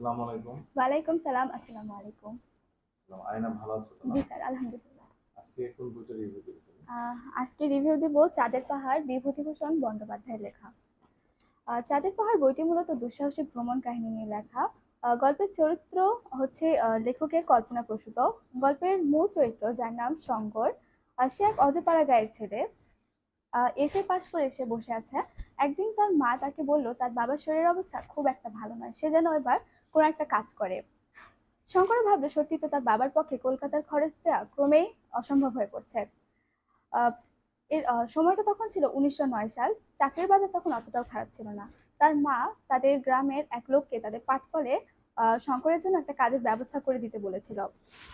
আসসালামু আলাইকুম। ওয়ালাইকুম সালাম আসসালামু আলাইকুম। আয়না ভালো আছো জি স্যার আলহামদুলিল্লাহ। আজকে কোন বইটা রিভিউ দিবে আজকে রিভিউ দিব চাঁদের পাহাড় বিভূতিভূষণ বন্দ্যোপাধ্যায়ের লেখা। চাঁদের পাহাড় বইটি মূলত দুঃসাহসিক ভ্রমণ কাহিনী নিয়ে লেখা। গল্পের চরিত্র হচ্ছে লেখকের কল্পনা প্রসূত। গল্পের মূল চরিত্র যার নাম শঙ্কর। সে এক অজপাড়া গায়ের ছেলে। এফ এ পাশ করে সে বসে আছে। একদিন তার মা তাকে বলল তার বাবার শরীরের অবস্থা খুব একটা ভালো নয়। সে যেন এবার কোনো একটা কাজ করে। শঙ্কর ভাবলো, সত্যি তো তার বাবার পক্ষে কলকাতার খরচ দেওয়া ক্রমেই অসম্ভব হয়ে পড়ছে। এর সময়টা তখন ছিল উনিশশো নয় সাল। চাকরির বাজার তখন অতটাও খারাপ ছিল না। তার মা তাদের গ্রামের এক লোককে তাদের পাটকলে শঙ্করের জন্য একটা কাজের ব্যবস্থা করে দিতে বলেছিল।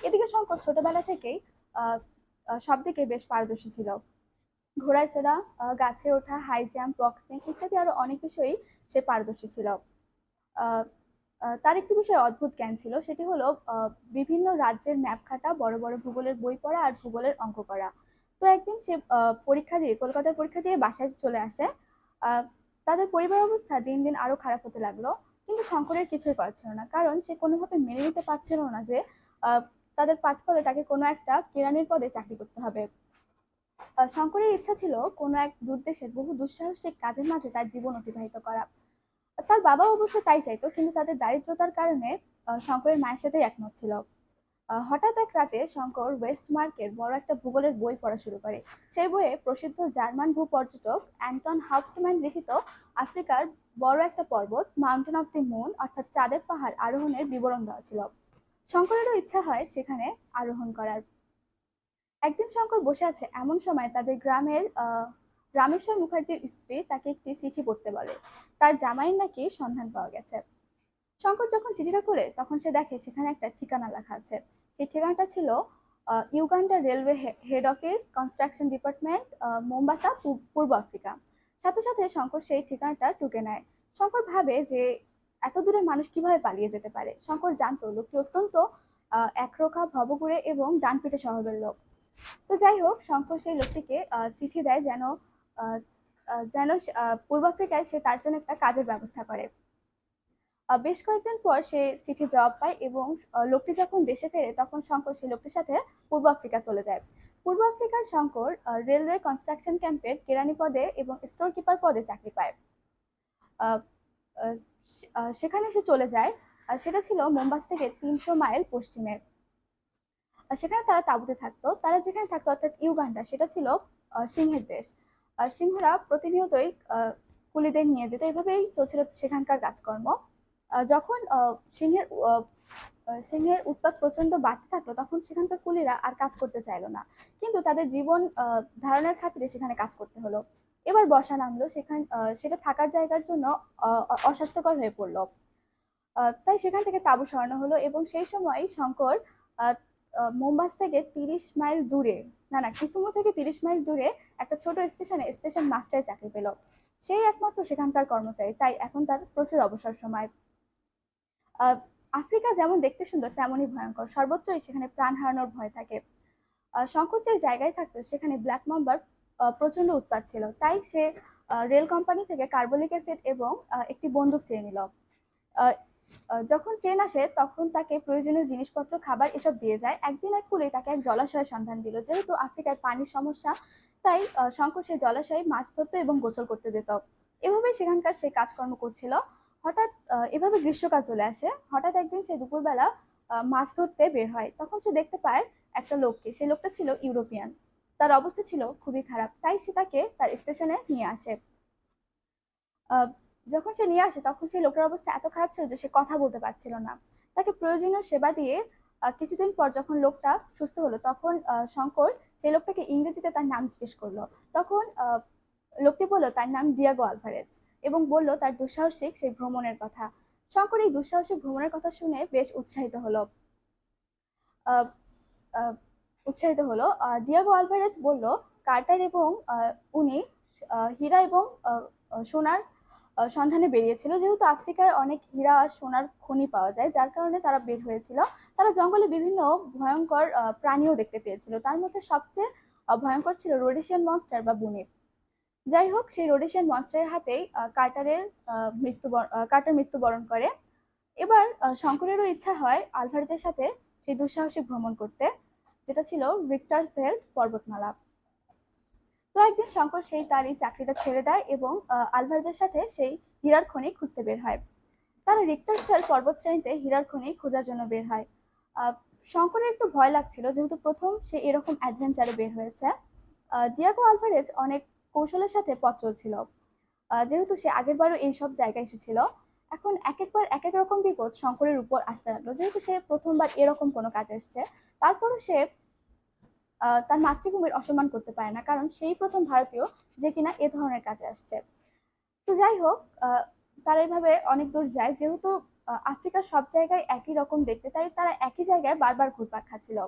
এদিকে শঙ্কর ছোটবেলা থেকেই সব দিকে বেশ পারদর্শী ছিল। ঘোড়ায় চড়া গাছে ওঠা হাই জাম্প বক্সিং ইত্যাদি আরও অনেক বিষয়েই সে পারদর্শী ছিল। তার একটি বিষয়ে অদ্ভুত জ্ঞান ছিল, সেটি হলো বিভিন্ন রাজ্যের ম্যাপ খাতা, বড় বড় ভূগোলের বই পড়া আর ভূগোলের অঙ্ক করা। তো একদিন সে পরীক্ষা দিয়ে, কলকাতার পরীক্ষা দিয়ে বাসায় চলে আসে। তাদের পরিবার অবস্থা দিন দিন আরও খারাপ হতে লাগল, কিন্তু শঙ্করের কিছুই করার ছিল না। কারণ সে কোনোভাবে মেনে নিতে পারছিল না যে তাদের পাঠফলে তাকে কোনো একটা কেরানির পদে চাকরি করতে হবে। শঙ্করের ইচ্ছা ছিল কোনো এক দূরদেশের বহু দুঃসাহসিক কাজের মাঝে তার জীবন অতিবাহিত করা। তার বাবা অবশ্য তাই চাইতো, কিন্তু তাদের দারিদ্রতার কারণে শঙ্করের মায়ের সাথেই একমত ছিল। হঠাৎ এক রাতে শঙ্কর ওয়েস্ট মার্কের বড় একটা ভূগোলের বই পড়া শুরু করে। সেই বইয়ে প্রসিদ্ধ জার্মান ভূপর্যটক অ্যান্টন হাউফটম্যান লিখিত আফ্রিকার বড় একটা পর্বত মাউন্টেন অফ দি মুন অর্থাৎ চাঁদের পাহাড় আরোহণের বিবরণ দেওয়া ছিল। শঙ্করেরও ইচ্ছা হয় সেখানে আরোহণ করার। একদিন শঙ্কর বসে আছে, এমন সময় তাদের গ্রামের রামেশ্বর মুখার্জির স্ত্রী তাকে একটি চিঠি পড়তে বলে। তার জামাইয়ের নাকি সন্ধান পাওয়া গেছে। শঙ্কর যখন চিঠিটা খোলে, তখন সে দেখে সেখানে একটা ঠিকানা লেখা আছে। সেই ঠিকানাটা ছিল Uganda railway head office, construction department Mombasa পূর্ব আফ্রিকা। সাথে সাথে শঙ্কর সেই ঠিকানাটা টুকে নেয়। শঙ্কর ভাবে যে এত দূরে মানুষ কীভাবে পালিয়ে যেতে পারে? শঙ্কর জানতো লোকটি অত্যন্ত একরোখা, ভবঘুরে এবং ডান পিঠে স্বভাবের লোক। তো যাই হোক, শঙ্কর সেই লোকটিকে চিঠি দেয় যেন যেন পূর্ব আফ্রিকায় সে তার জন্য একটা কাজের ব্যবস্থা করে। বেশ কয়েকদিন পর সে চিঠি জবাব পায় এবং লোকটি যখন দেশে ফেরে তখন শঙ্কর সেই লোকটির সাথে পূর্ব আফ্রিকা চলে যায়। পূর্ব আফ্রিকার শঙ্কর রেলওয়ে কনস্ট্রাকশন ক্যাম্পের কেরানি পদে এবং স্টোর কিপার পদে চাকরি পায়। সেখানে সে চলে যায়। সেটা ছিল মোম্বাস থেকে তিনশো মাইল পশ্চিমে। সেখানে তারা তাঁবুতে থাকতো। তারা যেখানে থাকতো অর্থাৎ ইউগান্ডা, সেটা ছিল সিংহের দেশ। সিংহরা প্রতিনিয়তই কুলিদের নিয়ে যেত এভাবেই চলছিল সেখানকার কাজকর্ম। যখন সিংহের সিংহের উৎপাত প্রচণ্ড বাড়তে থাকল, তখন সেখানকার কুলিরা আর কাজ করতে চাইলো না। কিন্তু তাদের জীবন ধারণের খাতিরে সেখানে কাজ করতে হলো। এবার বর্ষা নামলো, সেখান সেটা থাকার জায়গার জন্য অস্বাস্থ্যকর হয়ে পড়ল। তাই সেখান থেকে তাঁবু সরানো হলো এবং সেই সময় শঙ্কর মোম্বাস থেকে তিরিশ মাইল দূরে, না না কিসুমো থেকে তিরিশ মাইল দূরে একটা ছোট স্টেশনে স্টেশন মাস্টারে চাকরি পেল। সেই একমাত্র সেখানকার কর্মচারী, তাই এখন তার প্রচুর অবসর সময়। আফ্রিকা যেমন দেখতে সুন্দর, তেমনই ভয়ঙ্কর। সর্বত্রই সেখানে প্রাণ হারানোর ভয় থাকে। শঙ্কর যে জায়গায় থাকতো, সেখানে ব্ল্যাক মাম্বার প্রচণ্ড উৎপাত ছিল। তাই সে রেল কোম্পানি থেকে কার্বলিক অ্যাসিড এবং একটি বন্দুক চেয়ে নিল। যখন ট্রেন আসে, তখন তাকে প্রয়োজনীয় জিনিসপত্র, খাবার এসব দিয়ে যায়। একদিন এক কুলি তাকে এক জলাশয়ের সন্ধান দিল। যেহেতু আফ্রিকায় পানির সমস্যা, তাই শঙ্কর সেই জলাশয়ে মাছ ধরতো এবং গোসল করতে যেত। এভাবেই সেখানকার সে কাজকর্ম করছিল। হঠাৎ এভাবে গ্রীষ্মকাল চলে আসে। হঠাৎ একদিন সে দুপুরবেলা মাছ ধরতে বের হয়। তখন সে দেখতে পায় একটা লোককে। সেই লোকটা ছিল ইউরোপিয়ান। তার অবস্থা ছিল খুবই খারাপ। তাই সে তাকে তার স্টেশনে নিয়ে আসে। যখন সে নিয়ে আসে, তখন সেই লোকটার অবস্থা এত খারাপ ছিল যে সে কথা বলতে পারছিল না। তাকে প্রয়োজনীয় সেবা দিয়ে কিছুদিন পর যখন লোকটা সুস্থ হলো, তখন শঙ্কর সেই লোকটাকে ইংরেজিতে তার নাম জিজ্ঞেস করল। তখন লোকটি বলল, তার নাম ডিয়াগো আলভারেজ। এবং বলল, তার দুঃসাহসিক সেই ভ্রমণের কথা। শঙ্কর এই দুঃসাহসিক ভ্রমণের কথা শুনে বেশ উৎসাহিত হলো। উৎসাহিত হলো। ডিয়াগো আলভারেজ বলল, কার্টার এবং উনি হীরা এবং সোনার সন্ধানে বেরিয়েছিল। যেহেতু আফ্রিকায় অনেক হীরা আর সোনার খনি পাওয়া যায়, যার কারণে তারা বের হয়েছিল। তারা জঙ্গলে বিভিন্ন ভয়ঙ্কর প্রাণীও দেখতে পেয়েছিল। তার মধ্যে সবচেয়ে ভয়ঙ্কর ছিল রোডেশিয়ান মনস্টার বা বুনিপ যাই হোক, সেই রোডেশিয়ান মনস্টারের হাতেই কার্টারের মৃত্যু কার্টার মৃত্যুবরণ করে। এবার শঙ্করেরও ইচ্ছা হয় আলভারেজের সাথে সেই দুঃসাহসিক ভ্রমণ করতে, যেটা ছিল ভিক্টার্স ভেল্ট পর্বতমালা। তো একদিন শঙ্কর সেই তারই চাকরিটা ছেড়ে দেয় এবং আলভারেজের সাথে সেই হীরার খনি খুঁজতে বের হয়। তারা পর্বত শ্রেণীতে হীরার খনি খোঁজার জন্য বের হয়। শঙ্করের একটু ভয় লাগছিল, যেহেতু প্রথম সে এরকম অ্যাডভেঞ্চারে বের হয়েছে। ডিয়াগো আলভারেজ অনেক কৌশলের সাথে পথ চলছিল। যেহেতু সে আগেরবারও এইসব জায়গায় এসেছিল, এখন এক একবার এক এক রকম বিপদ শঙ্করের উপর আসতে লাগল। যেহেতু সে প্রথমবার এরকম কোনো কাজ এসছে, তারপরও সে তার মাতৃভূমির অসম্মান করতে পারে না, কারণ সেই প্রথম ভারতীয় যে কিনা এ ধরনের কাজে আসছে। তো যাই হোক তারা এইভাবে অনেক দূর যায়। যেহেতু আফ্রিকার সব জায়গায় একই রকম দেখতে, তাই তারা একই জায়গায় বারবার ঘুরপাক খাচ্ছিল।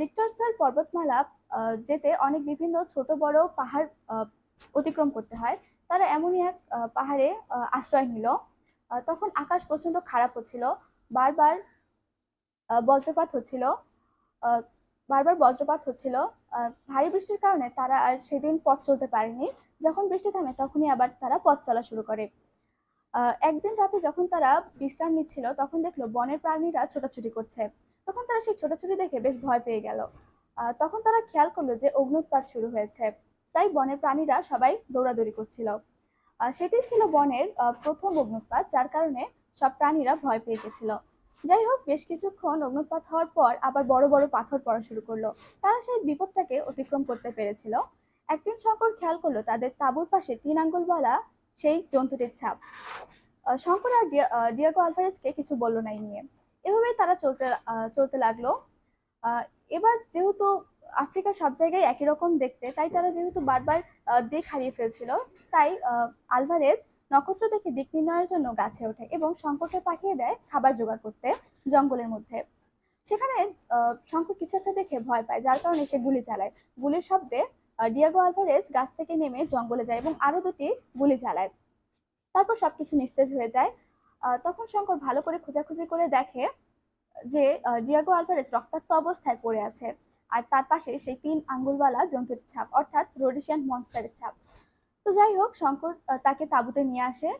ভিক্টরসেল পর্বতমালা যেতে অনেক বিভিন্ন ছোট, বড় পাহাড় অতিক্রম করতে হয়। তারা এমনই এক পাহাড়ে আশ্রয় নিল। তখন আকাশ প্রচণ্ড খারাপ হচ্ছিল বারবার বজ্রপাত হচ্ছিল। বারবার বজ্রপাত হচ্ছিল ভারী বৃষ্টির কারণে তারা আর সেদিন পথ চলতে পারেনি। যখন বৃষ্টি থামে তখনই আবার তারা পথ চলা শুরু করে। একদিন রাতে যখন তারা বিশ্রাম নিচ্ছিল, তখন দেখল বনের প্রাণীরা ছোটাছুটি করছে। তখন তারা সেই ছোটাছুটি দেখে বেশ ভয় পেয়ে গেল। তখন তারা খেয়াল করল যে অগ্নুৎপাত শুরু হয়েছে। তাই বনের প্রাণীরা সবাই দৌড়াদৌড়ি করছিল। সেটি ছিল বনের প্রথম অগ্নুৎপাত, যার কারণে সব প্রাণীরা ভয় পেয়ে গেছিল। যাই হোক বেশ কিছুক্ষণ অগ্নুৎপাত হওয়ার পর আবার বড় বড় পাথর পড়া শুরু করল। তারা সেই বিপদটাকে অতিক্রম করতে পেরেছিল। একদিন শঙ্কর খেয়াল করল তাদের তাঁবুর পাশে তিন আঙ্গুলওয়ালা সেই জন্তুটির ছাপ। শঙ্কর আর ডিয়াগো আলভারেজকে কিছু বলল না নিয়ে। এভাবেই তারা চলতে চলতে লাগল। এবার যেহেতু আফ্রিকার সব জায়গায় একই রকম দেখতে, তাই তারা যেহেতু বারবার দিক হারিয়ে ফেলছিল, তাই আলভারেজ নক্ষত্র দেখে দিক নির্ণয়ের জন্য গাছে ওঠে এবং শঙ্করকে পাঠিয়ে দেয় খাবার জোগাড় করতে জঙ্গলের মধ্যে। সেখানে শঙ্কর কিছু একটা দেখে ভয় পায়, যার কারণে সে গুলি চালায়। গুলির শব্দে ডিয়াগো আলভারেজ গাছ থেকে নেমে জঙ্গলে যায় এবং আরও দুটি গুলি চালায়। তারপর সবকিছু নিস্তেজ হয়ে যায়। তখন শঙ্কর ভালো করে খোঁজাখুঁজি করে দেখে যে ডিয়াগো আলভারেজ রক্তাক্ত অবস্থায় পড়ে আছে। আর তার পাশে সেই তিন আঙ্গুলওয়ালা জন্তুটির ছাপ, অর্থাৎ রোডিশিয়ান মনস্টারের ছাপ। তো যাই হোক, শঙ্কর তাকে তাঁবুতে নিয়ে আসে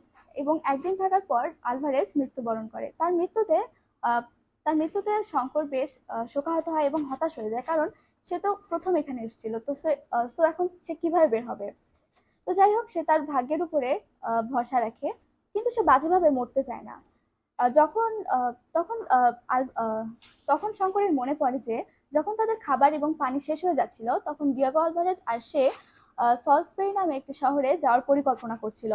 এবং একদিন থাকার পর আলভারেজ মৃত্যুবরণ করে। তার মৃত্যুতে তার মৃত্যুতে শঙ্কর বেশ শোকাহত হয় এবং হতাশ হয়ে যায় কারণ সে তো প্রথম এখানে এসেছিল। তো সে সো এখন সে কীভাবে বের হবে? তো যাই হোক, সে তার ভাগ্যের উপরে ভরসা রাখে, কিন্তু সে বাজেভাবে মরতে চায় না। যখন তখন তখন শঙ্করের মনে পড়ে যে যখন তাদের খাবার এবং পানি শেষ হয়ে যাচ্ছিল, তখন ডিয়াগো আলভারেজ আর সে সলসবেরি নামে একটি শহরে যাওয়ার পরিকল্পনা করছিল।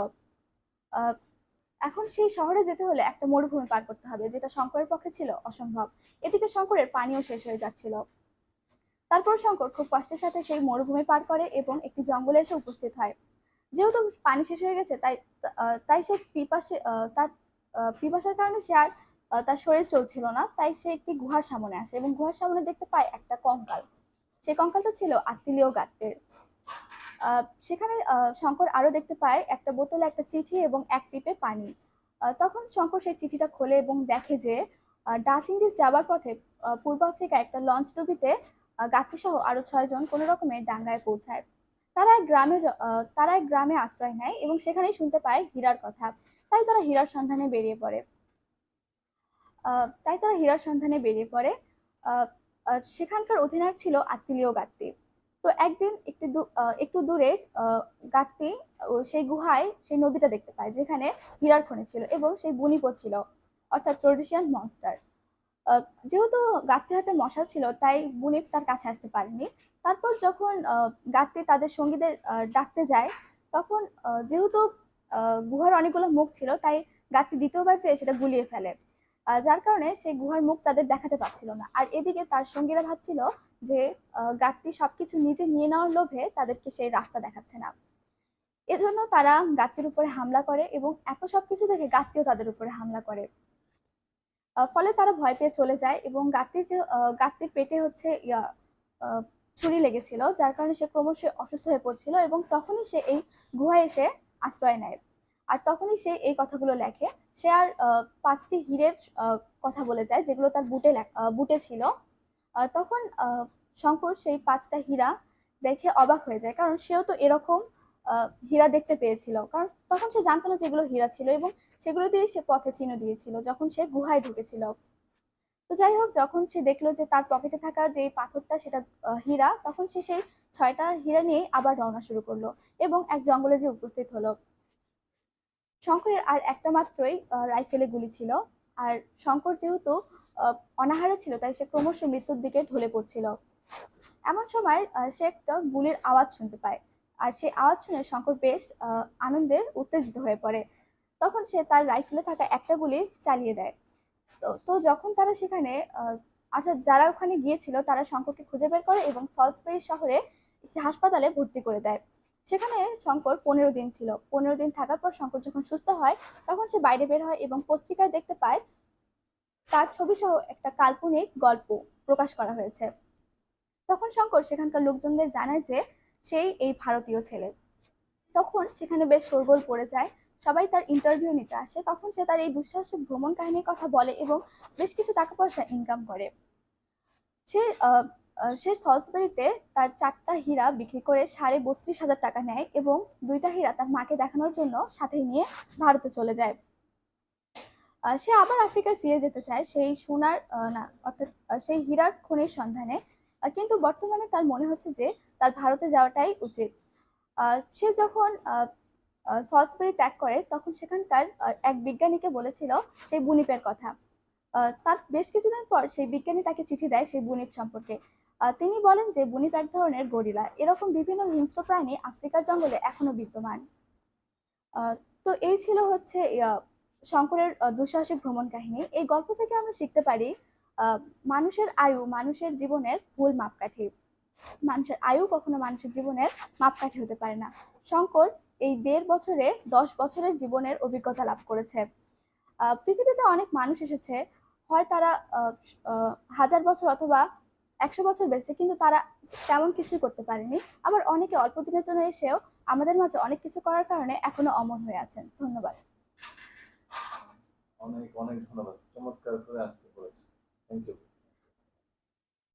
এখন সেই শহরে যেতে হলে একটা মরুভূমি পার করতে হবে, যেটা শঙ্করের পক্ষে ছিল অসম্ভব। এদিকে শঙ্করের পানিও শেষ হয়ে যাচ্ছিল। তারপর শঙ্কর খুব কষ্টের সাথে সেই মরুভূমি পার করে এবং একটি জঙ্গলে এসে উপস্থিত হয়। যেহেতু পানি শেষ হয়ে গেছে, তাই তাই সে পিপাসে তার পিপাসার কারণে সে আর তার শরীর চলছিল না। তাই সে একটি গুহার সামনে আসে এবং গুহার সামনে দেখতে পায় একটা কঙ্কাল। সেই কঙ্কালটা ছিল আত্মিলীয় গাত্রের। সেখানে শঙ্কর আরও দেখতে পায় একটা বোতলে একটা চিঠি এবং এক পিপে পানি। তখন শঙ্কর সেই চিঠিটা খোলে এবং দেখে যে ডাচ ইন্ডিজ যাবার পথে পূর্ব আফ্রিকায় একটা লঞ্চ ডুবিতে গাত্রী সহ আরও ছয়জন কোনো রকমের ডাঙ্গায় পৌঁছায়। তারা এক গ্রামে তারা এক গ্রামে আশ্রয় নেয় এবং সেখানেই শুনতে পায় হীরার কথা। তাই তারা হীরার সন্ধানে বেরিয়ে পড়ে। তাই তারা হীরার সন্ধানে বেরিয়ে পড়ে। সেখানকার অধিনায়ক ছিল আত্মিলীয় গাত্তি তো একদিন একটু একটু দূরে গাত্তি সেই গুহায় সেই নদীটা দেখতে পায় যেখানে হীরার খনি ছিল এবং সেই বুনিপো ছিল, অর্থাৎ প্রোডিশিয়ান মনস্টার। যেহেতু গাত্তির হাতে মশা ছিল, তাই বুনিপ তার কাছে আসতে পারেনি। তারপর যখন গাত্তি তাদের সঙ্গীদের ডাকতে যায়, তখন যেহেতু গুহার অনেকগুলো মুখ ছিল, তাই গাত্তি দ্বিতীয়বার চেয়ে সেটা গুলিয়ে ফেলে। যার কারণে সেই গুহার মুখ তাদের দেখাতে পারছিল না। আর এদিকে তার সঙ্গীরা ভাবছিল যে গাত্তি সবকিছু নিজে নিয়ে নেওয়ার লোভে তাদেরকে সেই রাস্তা দেখাচ্ছে না। এজন্য তারা গাত্তির উপরে হামলা করে এবং এত সবকিছু দেখে গাত্তিও তাদের উপরে হামলা করে। ফলে তারা ভয় পেয়ে চলে যায় এবং গাত্তির যে গাত্তির পেটে হচ্ছে ছুরি লেগেছিল, যার কারণে সে ক্রমশ অসুস্থ হয়ে পড়ছিল এবং তখনই সে এই গুহায় এসে আশ্রয় নেয়। আর তখনই সে এই কথাগুলো লেখে। সে আর পাঁচটি হীরের কথা বলে যায়, যেগুলো তার বুটে বুটে ছিল। তখন শঙ্কর সেই পাঁচটা হীরা দেখে অবাক হয়ে যায়, কারণ সেও তো এরকম হীরা দেখতে পেয়েছিল। কারণ তখন সে জানতো না যেগুলো হীরা ছিল এবং সেগুলো দিয়ে সে পথে চিহ্ন দিয়েছিল, যখন সে গুহায় ঢুকেছিল। তো যাই হোক, যখন সে দেখল যে তার পকেটে থাকা যে পাথরটা, সেটা হীরা, তখন সে সেই ছয়টা হীরা নিয়ে আবার রওনা শুরু করল এবং এক জঙ্গলে যে উপস্থিত হলো। শঙ্করের আর একটা মাত্রই রাইফেলে গুলি ছিল। আর শঙ্কর যেহেতু অনাহারে ছিল, তাই সে ক্রমশ মৃত্যুর দিকে ঢলে পড়ছিল। এমন সময় সে একটা গুলির আওয়াজ শুনতে পায়। আর সেই আওয়াজ শুনে শঙ্কর বেশ আনন্দে উত্তেজিত হয়ে পড়ে। তখন সে তার রাইফেলে থাকা একটা গুলি চালিয়ে দেয়। তো তো যখন তারা সেখানে অর্থাৎ যারা ওখানে গিয়েছিল, তারা শঙ্করকে খুঁজে বের করে এবং সলসবেরি শহরে একটি হাসপাতালে ভর্তি করে দেয়। সেখানে শঙ্কর পনেরো দিন ছিল। পনেরো দিন থাকার পর শঙ্কর যখন সুস্থ হয়, তখন সে বাইরে বের হয় এবং পত্রিকায় দেখতে পায় তার ছবি সহ একটা কাল্পনিক গল্প প্রকাশ করা হয়েছে। তখন শঙ্কর সেখানকার লোকজনদের জানায় যে সেই এই ভারতীয় ছেলে। তখন সেখানে বেশ শোরগোল পড়ে যায়, সবাই তার ইন্টারভিউ নিতে আসে, তখন সে তার এই দুঃসাহসিক ভ্রমণ কাহিনীর কথা বলে এবং বেশ কিছু টাকা পয়সা ইনকাম করে। সে সে সলসবেরিতে তার চারটা হীরা বিক্রি করে সাড়ে বত্রিশ হাজার টাকা নেয় এবং দুইটা হীরা তার মাকে দেখানোর জন্য সাথে নিয়ে ভারতে চলে যায়। সে আবার আফ্রিকায় ফিরে যেতে চায় সেই সোনার না, অর্থাৎ সেই হীরার খনির সন্ধানে। কিন্তু বর্তমানে তার মনে হচ্ছে যে তার ভারতে যাওয়াটাই উচিত। সে যখন সলসবেরি ত্যাগ করে তখন সেখানকার এক বিজ্ঞানীকে বলেছিল সেই বুনিপের কথা। তার বেশ কিছুদিন পর সেই বিজ্ঞানী তাকে চিঠি দেয় সেই বুনিপ সম্পর্কে। তিনি বলেন যে বুনিপ এক ধরনের গরিলা। এরকম বিভিন্ন হিংস্র প্রাণী আফ্রিকার জঙ্গলে এখনও বিদ্যমান। তো এই ছিল হচ্ছে শঙ্করের দুঃসাহসিক ভ্রমণ কাহিনী। এই গল্প থেকে আমরা শিখতে পারি মানুষের আয়ু, মানুষের জীবনের ভুল মাপকাঠি। মানুষের আয়ু কখনো মানুষের জীবনের মাপকাঠি হতে পারে না। শঙ্কর এই দেড় বছরে দশ বছরের জীবনের অভিজ্ঞতা লাভ করেছে। পৃথিবীতে অনেক মানুষ এসেছে। হয় তারা হাজার বছর অথবা একশো বছর বেঁচে কিন্তু তারা তেমন কিছুই করতে পারেনি। আবার অনেকে অল্প দিনের জন্য এসেও আমাদের মাঝে অনেক কিছু করার কারণে এখনও অমর হয়ে আছেন। ধন্যবাদ। অনেক অনেক ধন্যবাদ। চমৎকার করে আজকে করেছে থ্যাংক ইউ